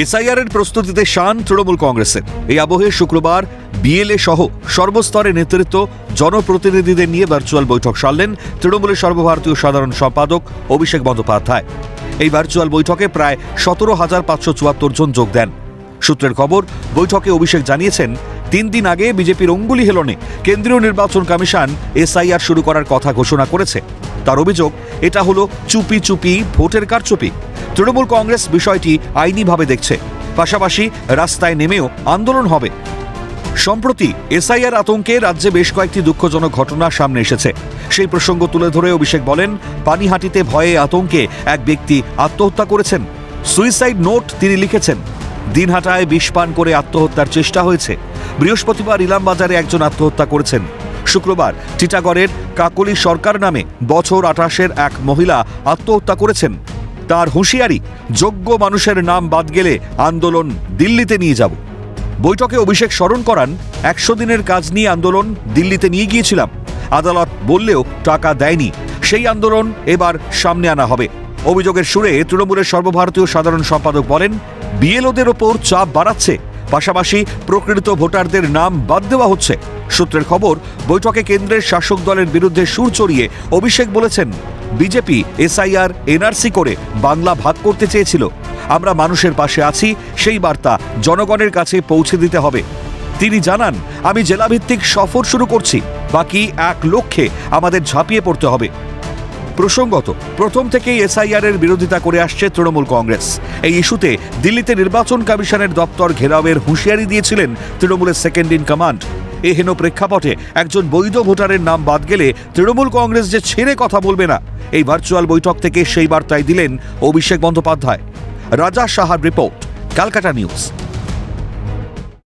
SIR এর প্রস্তুতিতে শান তৃণমূল কংগ্রেসের। এই আবহে শুক্রবার বিএলএ সহ সর্বস্তরে নেতৃত্ব জনপ্রতিনিধিদের নিয়ে ভার্চুয়াল বৈঠক সারলেন তৃণমূলের সর্বভারতীয় সাধারণ সম্পাদক অভিষেক বন্দ্যোপাধ্যায়। এই ভার্চুয়াল বৈঠকে প্রায় সতেরো হাজার পাঁচশো চুয়াত্তর জন যোগ দেন। সূত্রের খবর, বৈঠকে অভিষেক জানিয়েছেন, তিন দিন আগে বিজেপির অঙ্গুলি হেলনে কেন্দ্রীয় নির্বাচন কমিশন এসআইআর শুরু করার কথা ঘোষণা করেছে। তার অভিযোগ, এটা হলো চুপি চুপি ভোটের কারচুপি। তৃণমূল কংগ্রেস বিষয়টি আইনিভাবে দেখছে। পাশাপাশি রাস্তায় নেমেও আন্দোলন হবে। সম্প্রতি এসআইআর আতঙ্কে রাজ্যে বেশ কয়েকটি দুঃখজনক ঘটনা সামনে এসেছে। সেই প্রসঙ্গ তুলে ধরে অভিষেক বলেন, পানিহাটিতে ভয়ে আতঙ্কে এক ব্যক্তি আত্মহত্যা করেছেন। সুইসাইড নোট তিনি লিখেছেন, দিনহাটায় বিষ পান করে আত্মহত্যার চেষ্টা হয়েছে। বৃহস্পতিবার ইলামবাজারে একজন আত্মহত্যা করেছেন। শুক্রবার টিটাগড়ের কাকলি সরকার নামে বছর আঠাশের এক মহিলা আত্মহত্যা করেছেন। তার হুঁশিয়ারি, যোগ্য মানুষের নাম বাদ গেলে আন্দোলন দিল্লিতে নিয়ে যাব। বৈঠকে অভিষেক স্মরণ করান, একশো দিনের কাজ নিয়ে আন্দোলন দিল্লিতে নিয়ে গিয়েছিলাম। আদালত বললেও টাকা দেয়নি। সেই আন্দোলন এবার সামনে আনা হবে। অভিযোগের সুরে তৃণমূলের সর্বভারতীয় সাধারণ সম্পাদক বলেন, বিএলওদের ওপর চাপ বাড়াচ্ছে। পাশাপাশি প্রকৃত ভোটারদের নাম বাদ দেওয়া হচ্ছে। সূত্রের খবর, বৈঠকে কেন্দ্রের শাসক দলের বিরুদ্ধে সুর চড়িয়ে অভিষেক বলেছেন, বিজেপি, এসআইআর, এনআরসি করে বাংলা ভাগ করতে চেয়েছিল। আমরা মানুষের পাশে আছি, সেই বার্তা জনগণের কাছে পৌঁছে দিতে হবে। তিনি জানান, আমি জেলাভিত্তিক সফর শুরু করছি, বাকি এক লক্ষ্যে আমাদের ঝাঁপিয়ে পড়তে হবে। প্রসঙ্গত, প্রথম থেকেই এসআইআর এর বিরোধিতা করে আসছে তৃণমূল কংগ্রেস। এই ইস্যুতে দিল্লিতে নির্বাচন কমিশনের দপ্তর ঘেরাওয়ের হুঁশিয়ারি দিয়েছিলেন তৃণমূলের সেকেন্ড ইন কমান্ড। এ হেন প্রেক্ষাপটে একজন বৈধ ভোটারের নাম বাদ গেলে তৃণমূল কংগ্রেস যে ছেড়ে কথা বলবে না, এই ভার্চুয়াল বৈঠক থেকে সেই বার্তায় দিলেন অভিষেক বন্দ্যোপাধ্যায়। রাজা সাহার রিপোর্ট, ক্যালকাটা নিউজ।